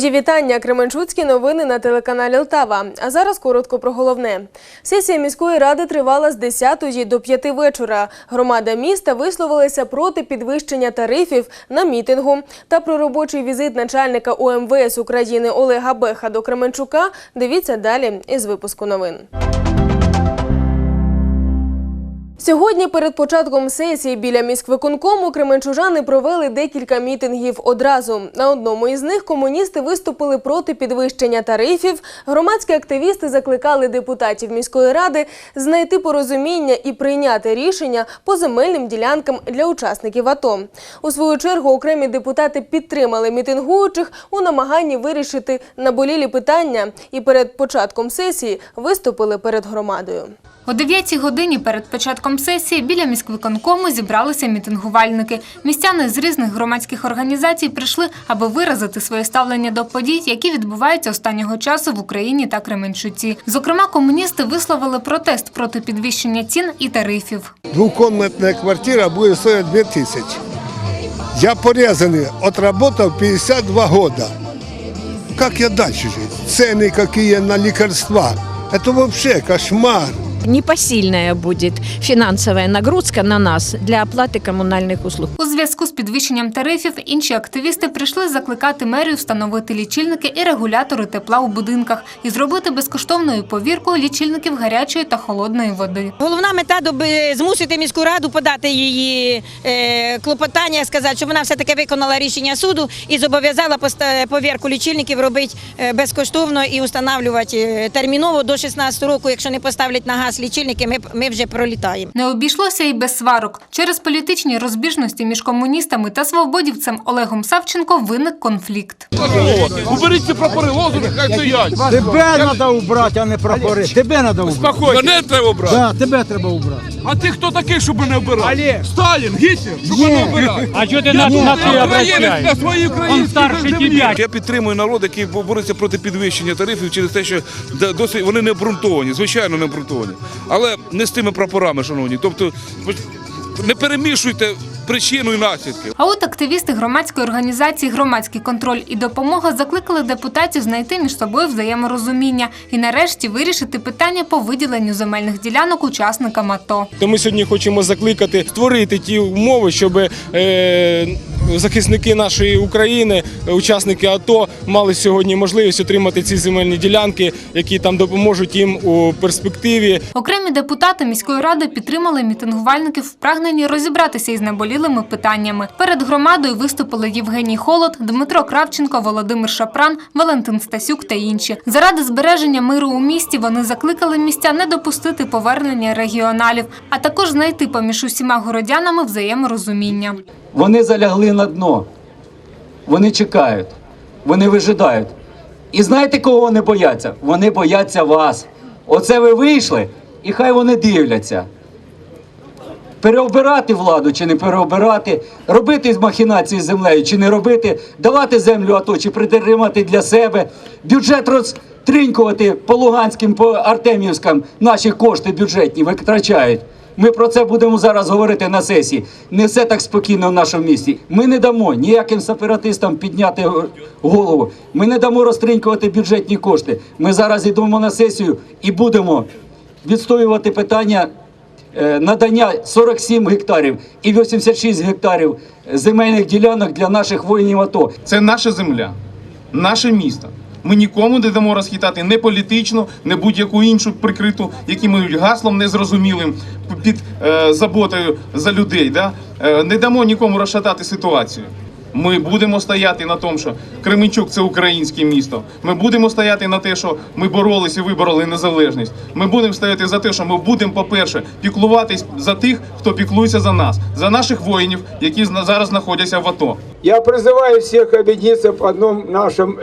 Мої вітання. Кременчуцькі новини на телеканалі Лтава. А зараз коротко про головне. Сесія міської ради тривала з 10 до 5 вечора. Громада міста висловилася проти підвищення тарифів на мітингу та про робочий візит начальника ОМВС України Олега Беха до Кременчука. Дивіться далі із випуску новин. Сьогодні перед початком сесії біля міськвиконкому кременчужани провели декілька мітингів одразу. На одному із них комуністи виступили проти підвищення тарифів. Громадські активісти закликали депутатів міської ради знайти порозуміння і прийняти рішення по земельним ділянкам для учасників АТО. У свою чергу окремі депутати підтримали мітингуючих у намаганні вирішити наболілі питання і перед початком сесії виступили перед громадою. О 9 годині перед початком сесії біля міськвиконкому зібралися мітингувальники. Містяни з різних громадських організацій прийшли, аби виразити своє ставлення до подій, які відбуваються останнього часу в Україні та Кременчуці. Зокрема, комуністи висловили протест проти підвищення цін і тарифів. Двухкомнатная квартира будет стоить 2000. Я порезанный, отработал 52 года. Как я дальше жить? Цены какие на лекарства. Это вообще кошмар. непосильная будет финансовая нагрузка на нас для оплаты коммунальных услуг. У зв'язку з підвищенням тарифів інші активісти прийшли закликати мерію встановити лічильники і регулятори тепла у будинках і зробити безкоштовною повірку лічильників гарячої та холодної води. Головна мета доби- змусити міську раду подати її е, клопотання, сказати, щоб вона все таки виконала рішення суду і зобов'язала повірку лічильників робити е, безкоштовно і встановлювати е, терміново до 16 року. Якщо не поставлять на газ лічильники, ми, ми вже пролітаємо. Не обійшлося і без сварок. Через політичні розбіжності між комуністами та свободівцем Олегом Савченко виник конфлікт. Уберіть ці прапори, лозунги, хай стоять. Тебе треба убрати, а не прапори. Тебе треба убрати. Мене треба убрати. Да, тебе треба убрати. А ти хто такий, щоб мене обирати? Сталін, Гітлер, щоб мене обирав. А чого ти на, на ты Українець обращаешь? для своїй Он старше тебя. Я підтримую народ, який бореться проти підвищення тарифів через те, що досить вони не обґрунтовані, звичайно, не обґрунтовані. Але не з тими прапорами, шановні. Тобто не перемішуйте причину і наслідки. А от активісти громадської організації Громадський контроль і допомога закликали депутатів знайти між собою взаєморозуміння і нарешті вирішити питання по виділенню земельних ділянок учасникам АТО. То ми сьогодні хочемо закликати створити ті умови, щоб е, захисники нашої України, учасники АТО, мали сьогодні можливість отримати ці земельні ділянки, які там допоможуть їм у перспективі. Окремі депутати міської ради підтримали мітингувальників в прагненні розібратися із наболілими питаннями. Перед громадою виступили Євгеній Холод, Дмитро Кравченко, Володимир Шапран, Валентин Стасюк та інші. Заради збереження миру у місті вони закликали містян не допустити повернення регіоналів, а також знайти поміж усіма городянами взаєморозуміння. Вони залягли на дно. Вони чекають, вони вижидають. І знаєте, кого вони бояться? Вони бояться вас. Оце ви вийшли, і хай вони дивляться. Переобирати владу чи не переобирати, робити махінації з землею чи не робити, давати землю АТО чи притримати для себе, бюджет розтринькувати по Луганським, по Артемівським наші кошти бюджетні витрачають. Ми про це будемо зараз говорити на сесії. Не все так спокійно в нашому місті. Ми не дамо ніяким сепаратистам підняти голову. Ми не дамо розтринькувати бюджетні кошти. Ми зараз йдемо на сесію і будемо відстоювати питання е, надання 47 гектарів і 86 гектарів земельних ділянок для наших воїнів АТО. Це наша земля, наше місто. Ми нікому не дамо розхитати не політичну, не будь-яку іншу прикриту якимось гаслом незрозумілим під е, заботою за людей. Да? Е, не дамо нікому розшатати ситуацію. Ми будемо стояти на тому, що Кременчук це українське місто. Ми будемо стояти на те, що ми боролися і вибороли незалежність. Ми будемо стояти за те, що ми будемо, по-перше, піклуватись за тих, хто піклується за нас, за наших воїнів, які зараз знаходяться в АТО. Я призываю всех объединиться в одном нашем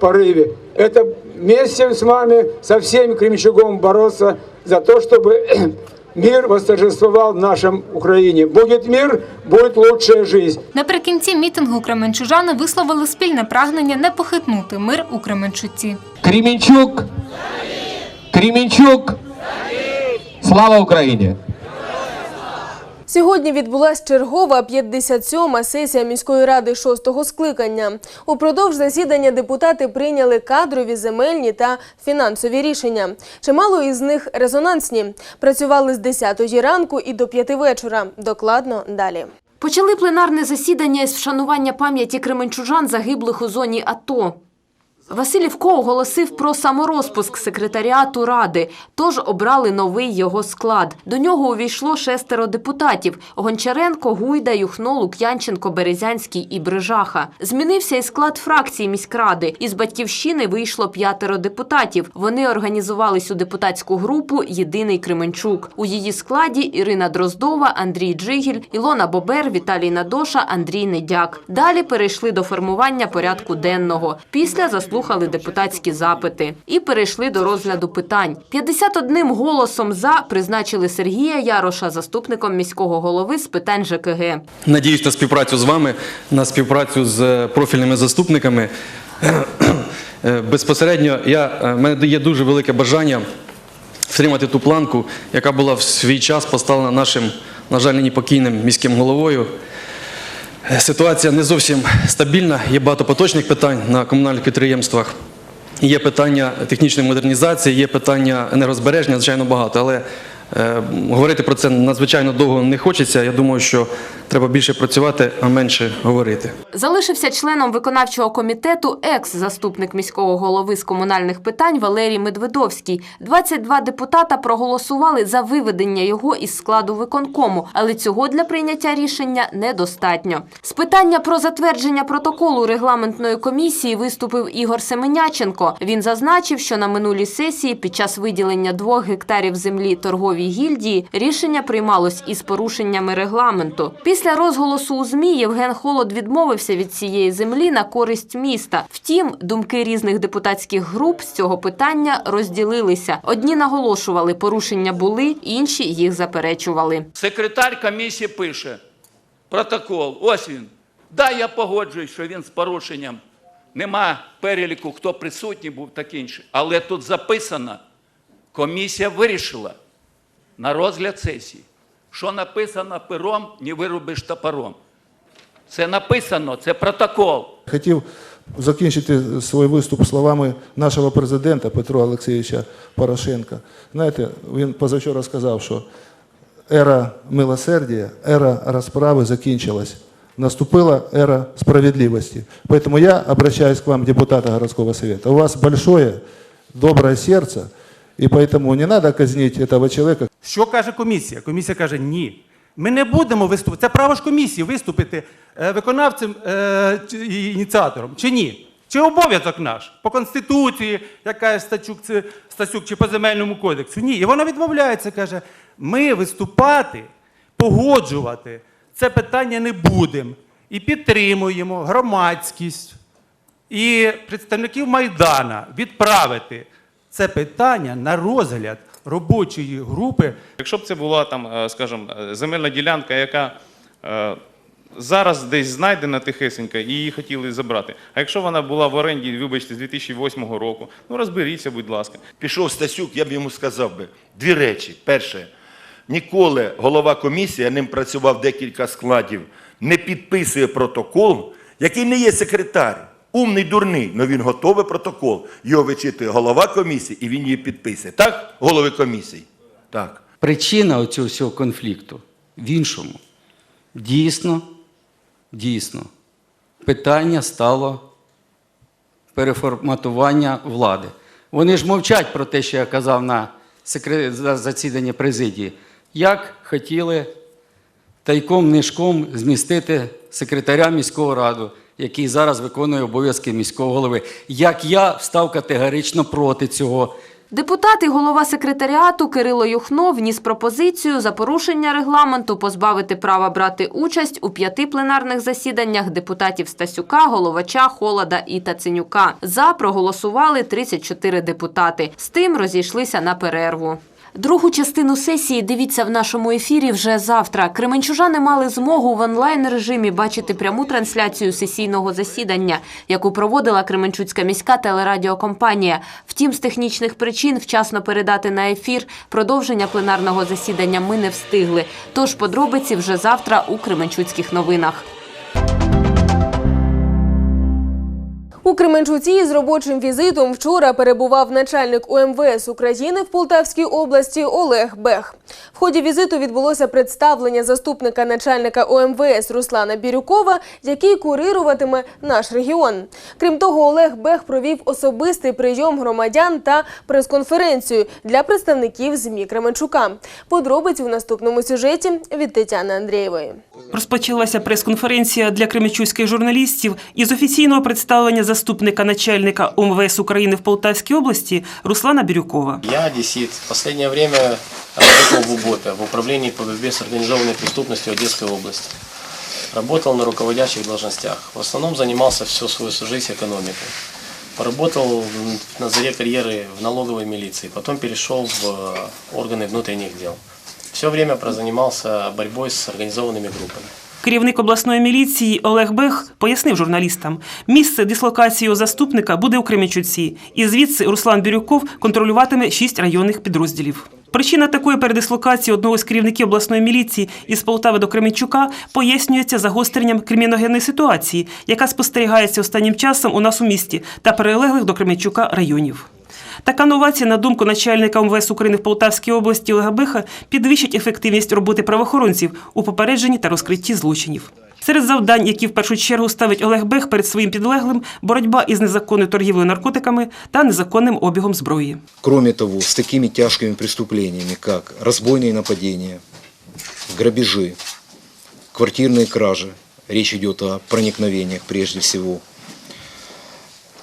порыве. Это вместе с вами, со всеми Кремчугом бороться за то, чтобы мир восторжествовал в нашем Украине. Будет мир, будет лучшая жизнь. Наприкінці мітингу кременчужани висловили спільне прагнення не похитнути мир у Кременчуці. Кремінчук! Кремінчук! Слава Україні! Сьогодні відбулась чергова 57-ма сесія міської ради шостого скликання. Упродовж засідання депутати прийняли кадрові, земельні та фінансові рішення. Чимало із них резонансні. Працювали з 10 ранку і до 5 вечора. Докладно далі. Почали пленарне засідання із вшанування пам'яті кременчужан, загиблих у зоні АТО. Василівко оголосив про саморозпуск секретаріату ради, тож обрали новий його склад. До нього увійшло шестеро депутатів – Гончаренко, Гуйда, Юхно, Лук'янченко, Березянський і Брижаха. Змінився і склад фракції міськради. Із «Батьківщини» вийшло п'ятеро депутатів. Вони організувались у депутатську групу «Єдиний Кременчук». У її складі Ірина Дроздова, Андрій Джигіль, Ілона Бобер, Віталій Надоша, Андрій Недяк. Далі перейшли до формування порядку денного. Після заслухали депутатські запити і перейшли до розгляду питань. 51 голосом за призначили Сергія Яроша заступником міського голови з питань ЖКГ. Надіюсь на співпрацю з вами, на співпрацю з профільними заступниками. Е, Безпосередньо я, е, мене є дуже велике бажання втримати ту планку, яка була в свій час поставлена нашим, на жаль, нині покійним міським головою. Е, Ситуація не зовсім стабільна, є багато поточних питань на комунальних підприємствах. Є питання технічної модернізації, є питання енергозбереження, звичайно, багато, але говорити про це надзвичайно довго не хочеться. Я думаю, що треба більше працювати, а менше говорити. Залишився членом виконавчого комітету екс-заступник міського голови з комунальних питань Валерій Медведовський. 22 депутата проголосували за виведення його із складу виконкому, але цього для прийняття рішення недостатньо. З питання про затвердження протоколу регламентної комісії виступив Ігор Семеняченко. Він зазначив, що на минулій сесії під час виділення двох гектарів землі торговій гільдії рішення приймалось із порушеннями регламенту. Після розголосу у ЗМІ Євген Холод відмовився від цієї землі на користь міста. Втім, думки різних депутатських груп з цього питання розділилися. Одні наголошували, порушення були, інші їх заперечували. Секретар комісії пише протокол. Ось він. Да, я погоджуюсь, що він з порушенням. Нема переліку, хто присутній був таке інше. Але тут записано, комісія вирішила на розгляд сесії. Що написано пером, не вирубиш топором. Це написано, це протокол. Хотів закінчити свій виступ словами нашого президента Петра Олексійовича Порошенка. Знаєте, він позавчора сказав, що ера милосердя, ера розправи закінчилась. Наступила эра справедливости. Поэтому я обращаюсь к вам, депутаты городского совета. У вас большое, доброе сердце, и поэтому не надо казнить этого человека. Що каже комісія? Комісія каже, ні. Ми не будемо виступити. Це право ж комісії виступити е, виконавцем е, і ініціатором. Чи ні? Чи обов'язок наш? По Конституції, як каже Стачук, Стасюк, чи по земельному кодексу? Ні. І вона відмовляється, каже, ми виступати, погоджувати це питання не будемо. І підтримуємо громадськість і представників Майдана відправити це питання на розгляд робочої групи Якщо б це була там, е, скажімо, е, земельна ділянка, яка е, зараз десь знайдена тихесенька і її хотіли забрати. А якщо вона була в оренді, вибачте, з 2008 року, ну розберіться, будь ласка. Пішов Стасюк, я б йому сказав би дві речі. Перше, ніколи голова комісії, я ним працював декілька складів, не підписує протокол, який не є секретар. Умний, дурний, але він готовий протокол. Його вичитує голова комісії і він її підписує. Так, голови комісії? Так. Причина оцього всього конфлікту в іншому. Дійсно, дійсно, питання стало переформатування влади. Вони ж мовчать про те, що я казав на секре- за- засіданні президії, як хотіли тайком нишком змістити секретаря міського раду, який зараз виконує обов'язки міського голови. Як я став категорично проти цього. Депутат і голова секретаріату Кирило Юхно вніс пропозицію за порушення регламенту позбавити права брати участь у п'яти пленарних засіданнях депутатів Стасюка, Головача, Холода і Таценюка. За проголосували 34 депутати. З тим розійшлися на перерву. Другу частину сесії дивіться в нашому ефірі вже завтра. Кременчужани мали змогу в онлайн режимі бачити пряму трансляцію сесійного засідання, яку проводила Кременчуцька міська телерадіокомпанія. Втім, з технічних причин вчасно передати на ефір продовження пленарного засідання ми не встигли. Тож подробиці вже завтра у Кременчуцьких новинах. У Кременчуці з робочим візитом вчора перебував начальник УМВС України в Полтавській області Олег Бех. В ході візиту відбулося представлення заступника начальника УМВС Руслана Бірюкова, який курируватиме наш регіон. Крім того, Олег Бех провів особистий прийом громадян та прес-конференцію для представників ЗМІ Кременчука. Подробиці у наступному сюжеті від Тетяни Андрієвої. Розпочалася прес-конференція для кремічуських журналістів із офіційного представлення заступника начальника УМВС України в Полтавській області Руслана Бірюкова. Я одессит. В последнее время работал в УБОПе, в Управлении по борьбе с организованной преступностью Одесской области. Работал на руководящих должностях. В основном занимался всю свою жизнь экономикой. Поработал на заре карьеры в налоговой милиции, потом перешел в э, органы внутренних дел. Все время прозанимался борьбой с организованными группами. Керівник обласної міліції Олег Бех пояснив журналістам, місце дислокації заступника буде у Кременчуці, і звідси Руслан Бірюков контролюватиме шість районних підрозділів. Причина такої передислокації одного з керівників обласної міліції із Полтави до Кременчука пояснюється загостренням криміногенної ситуації, яка спостерігається останнім часом у нас у місті та перелеглих до Кременчука районів. Така новація, на думку начальника МВС України в Полтавській області Олега Биха, підвищить ефективність роботи правоохоронців у попередженні та розкритті злочинів. Серед завдань, які в першу чергу ставить Олег Бех перед своїм підлеглим, боротьба із незаконною торгівлею наркотиками та незаконним обігом зброї. Кроме того, с такими тяжкими преступлениями, как разбойные нападения, грабежи, квартирные кражи, речь идет о проникновениях прежде всего,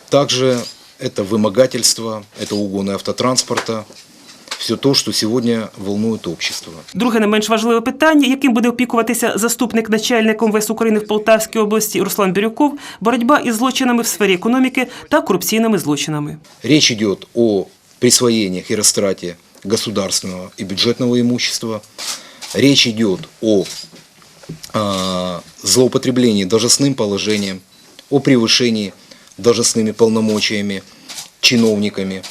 также это вымогательство, это угоны автотранспорта, все то, что сегодня волнует общество. Друге не менш важливе питання, яким буде опікуватися заступник начальника МВС України в Полтавській області Руслан Бірюков – боротьба із злочинами в сфері економіки та корупційними злочинами. Речь идет о присвоениях и растрате государственного и бюджетного имущества. Речь идет о а, злоупотреблении должностным положением, о превышении должностными полномочиями чиновниками.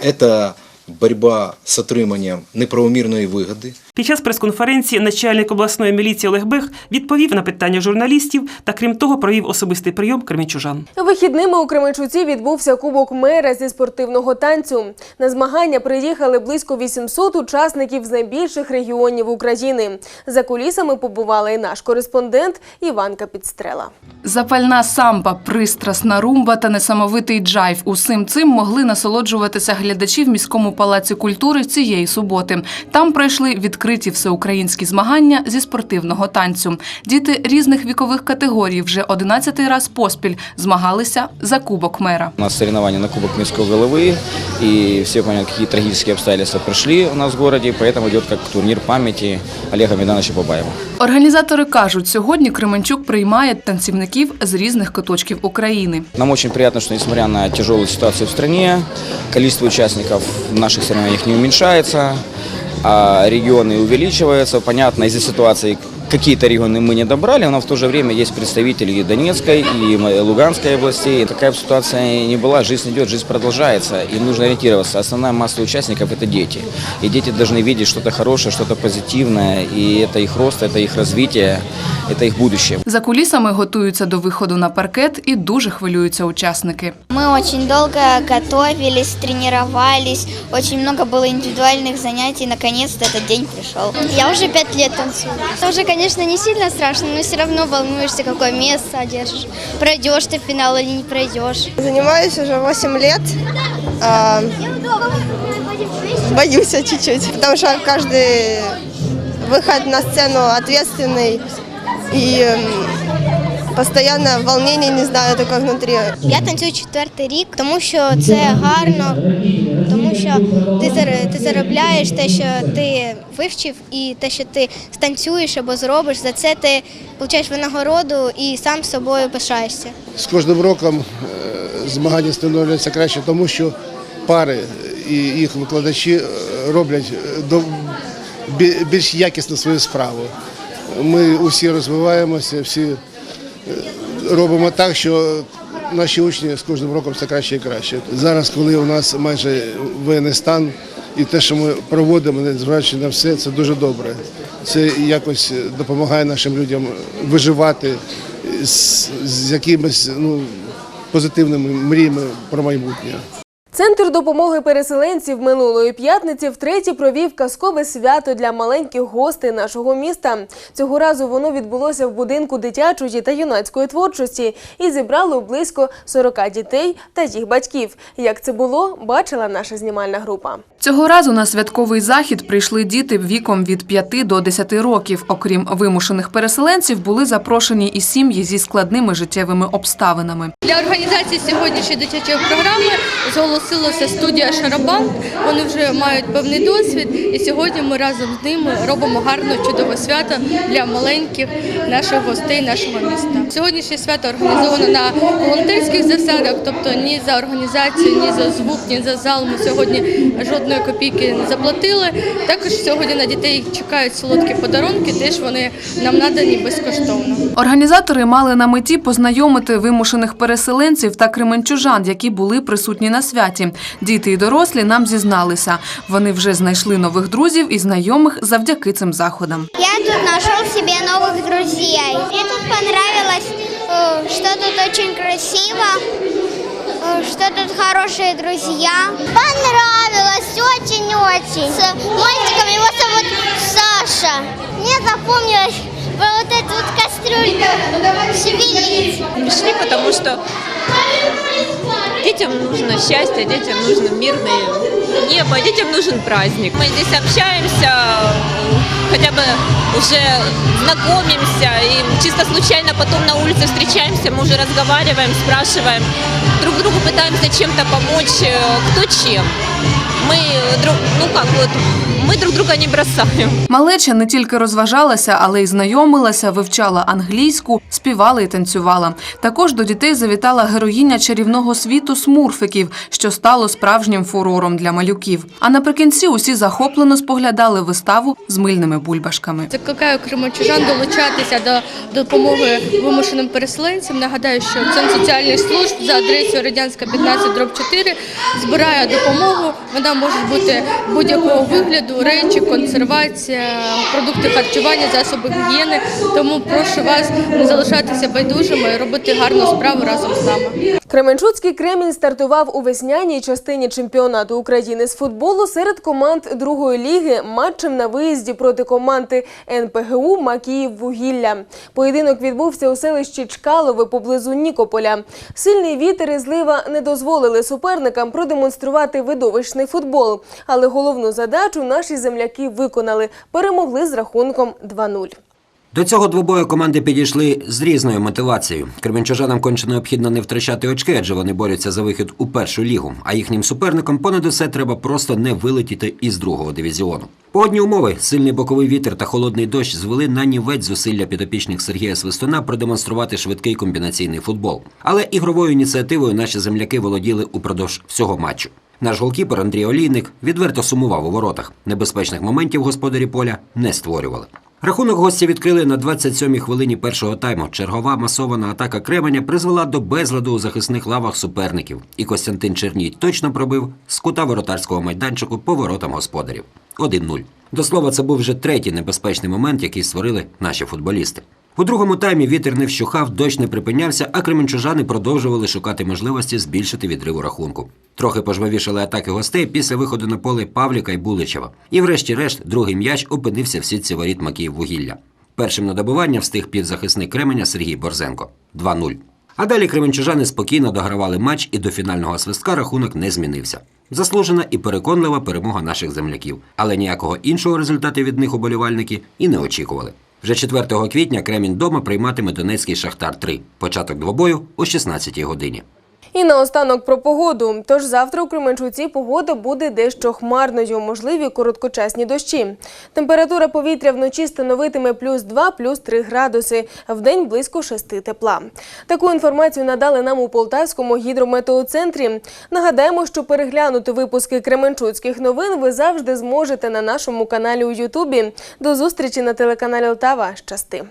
Это борьба с отриманием неправомірної вигоди. Під час прес-конференції начальник обласної міліції Олег Бех відповів на питання журналістів та, крім того, провів особистий прийом кремінчужан. Вихідними у Кременчуці відбувся Кубок мера зі спортивного танцю. На змагання приїхали близько 800 учасників з найбільших регіонів України. За кулісами побувала і наш кореспондент Іванка Підстрела. Запальна самба, пристрасна румба та несамовитий джайв. Усім цим могли насолоджуватися глядачі в міському палаці культури цієї суботи. Там пройшли відкриті всеукраїнські змагання зі спортивного танцю. Діти різних вікових категорій вже 11-й раз поспіль змагалися за кубок мера. У нас соревнования на Кубок Минского головы, и все поняли, какие трагические обстоятельства прошли у нас в городе, поэтому идет как турнир памяти Олега Медановича Бабаева. Організатори кажуть, сьогодні Кременчук приймає танцівників з різних куточків України. Нам очень приятно, что несмотря на тяжелую ситуацию в стране, количество участников в стране их не уменьшается, а регионы увеличиваются. Понятно, из-за ситуации какие-то регионы мы не добрали, но в то же время есть представители и Донецкой, и Луганской областей. Такая бы ситуация не была, жизнь идет, жизнь продолжается, им нужно ориентироваться. Основная масса участников – это дети. И дети должны видеть что-то хорошее, что-то позитивное, и это их рост, это их развитие, это их будущее. За кулісами готуються до виходу на паркет і дуже хвилюються учасники. Мы очень долго готовились, тренировались, очень много было индивидуальных занятий. Наконец-то этот день пришел. Я уже пять лет танцую. Это уже, конечно, не сильно страшно, но все равно волнуешься, какое место одержишь. Пройдешь ты финал или не пройдешь. Занимаюсь уже 8 лет. А, боюсь чуть-чуть, потому что каждый выход на сцену ответственный и м, постоянно волнение, не знаю, такое внутри. Я танцюю четвертий рік, тому що це гарно, що ти, зар- ти заробляєш те, що ти вивчив, і те, що ти станцюєш або зробиш, за це ти отримуєш винагороду і сам собою пишаєшся. З кожним роком е, змагання становляться краще, тому що пари і їх викладачі е, роблять е, більш якісно свою справу. Ми усі розвиваємося, всі робимо так, що наші учні з кожним роком все краще і краще. Зараз, коли у нас майже воєнний стан, і те, що ми проводимо, незважаючи на все, це дуже добре. Це якось допомагає нашим людям виживати з, з якимись ну, позитивними мріями про майбутнє. Центр допомоги переселенців минулої п'ятниці втретє провів казкове свято для маленьких гостей нашого міста. Цього разу воно відбулося в будинку дитячої та юнацької творчості і зібрало близько 40 дітей та їх батьків. Як це було, бачила наша знімальна група. Цього разу на святковий захід прийшли діти віком від 5 до 10 років. Окрім вимушених переселенців, були запрошені і сім'ї зі складними життєвими обставинами. Для організації сьогоднішньої дитячої програми зголосилася студія Шарабан. Вони вже мають певний досвід, і сьогодні ми разом з ними робимо гарне чудове свято для маленьких наших гостей нашого міста. Сьогоднішнє свято організовано на волонтерських засадах, тобто ні за організацію, ні за звук, ні за зал. Ми сьогодні жодної копійки не заплатили. Також сьогодні на дітей чекають солодкі подарунки, теж вони нам надані безкоштовно. Організатори мали на меті познайомити вимушених переселенців та кременчужан, які були присутні на святі Діти і дорослі нам зізналися. Вони вже знайшли нових друзів і знайомих завдяки цим заходам. Я тут нашел себе новых друзей. Мне тут понравилось, э, что тут очень красиво, э, что тут хорошие друзья. Понравилось очень-очень. С мальчиком его зовут Саша. Мне запомнилось про вот эту вот кастрюльку шевелить. Пришли, потому что детям нужно счастье, детям нужно мирное небо, детям нужен праздник. Мы здесь общаемся, хотя бы уже знакомимся, и чисто случайно потом на улице встречаемся, мы уже разговариваем, спрашиваем, друг другу пытаемся чем-то помочь, э, кто чем. Мы, друг, ну как вот, мы друг друга не бросаем. Малеча не тільки розважалася, але й знайомилася, вивчала англійську, співала і танцювала. Також до дітей завітала героїня чарівного світу смурфиків, що стало справжнім фурором для малюків. А наприкінці усі захоплено споглядали виставу з мильними бульбашками. Закликаю кримочужан долучатися до допомоги вимушеним переселенцям. Нагадаю, що Центр соціальних служб за адресою Радянська 15 дроб 4 збирає допомогу. Вона може бути будь-якого вигляду, речі, консервація, продукти харчування, засоби гігієни. Тому прошу вас не залишатися байдужими робити гарну справу разом з нами. Кременчуцький Кремінь стартував у весняній частині чемпіонату України з футболу серед команд другої ліги матчем на виїзді проти команди НПГУ Макіїв Вугілля. Поєдинок відбувся у селищі Чкалове поблизу Нікополя. Сильний вітер і злива не дозволили суперникам продемонструвати видовищний футбол, але головну задачу наші земляки виконали, перемогли з рахунком 2-0. До цього двобою команди підійшли з різною мотивацією. Кременчужанам конче необхідно не втрачати очки, адже вони борються за вихід у першу лігу. А їхнім суперникам понад усе треба просто не вилетіти із другого дивізіону. Погодні умови, сильний боковий вітер та холодний дощ звели на нівець зусилля підопічних Сергія Свистуна продемонструвати швидкий комбінаційний футбол. Але ігровою ініціативою наші земляки володіли упродовж всього матчу. Наш голкіпер Андрій Олійник відверто сумував у воротах. Небезпечних моментів господарі поля не створювали. Рахунок гості відкрили на 27-й хвилині першого тайму. Чергова масована атака Кременя призвела до безладу у захисних лавах суперників. І Костянтин Черній точно пробив з кута воротарського майданчику по воротам господарів. 1-0. До слова, це був вже третій небезпечний момент, який створили наші футболісти. У другому таймі вітер не вщухав, дощ не припинявся, а кременчужани продовжували шукати можливості збільшити відрив у рахунку. Трохи пожвавішали атаки гостей після виходу на поле Павліка і Буличева. І врешті-решт другий м'яч опинився в сітці воріт Макіїв вугілля. Першим на добування встиг півзахисник Кременя Сергій Борзенко 2-0. А далі кременчужани спокійно догравали матч і до фінального свистка рахунок не змінився. Заслужена і переконлива перемога наших земляків, але ніякого іншого результату від них уболівальники і не очікували. Вже 4 квітня Кремінь дома прийматиме Донецький Шахтар 3. Початок двобою о 16 годині. І наостанок про погоду. Тож завтра у Кременчуці погода буде дещо хмарною, можливі короткочасні дощі. Температура повітря вночі становитиме плюс 2, плюс 3 градуси, а вдень близько 6 тепла. Таку інформацію надали нам у Полтавському гідрометеоцентрі. Нагадаємо, що переглянути випуски Кременчуцьких новин ви завжди зможете на нашому каналі у Ютубі. До зустрічі на телеканалі Лтава. Щасти!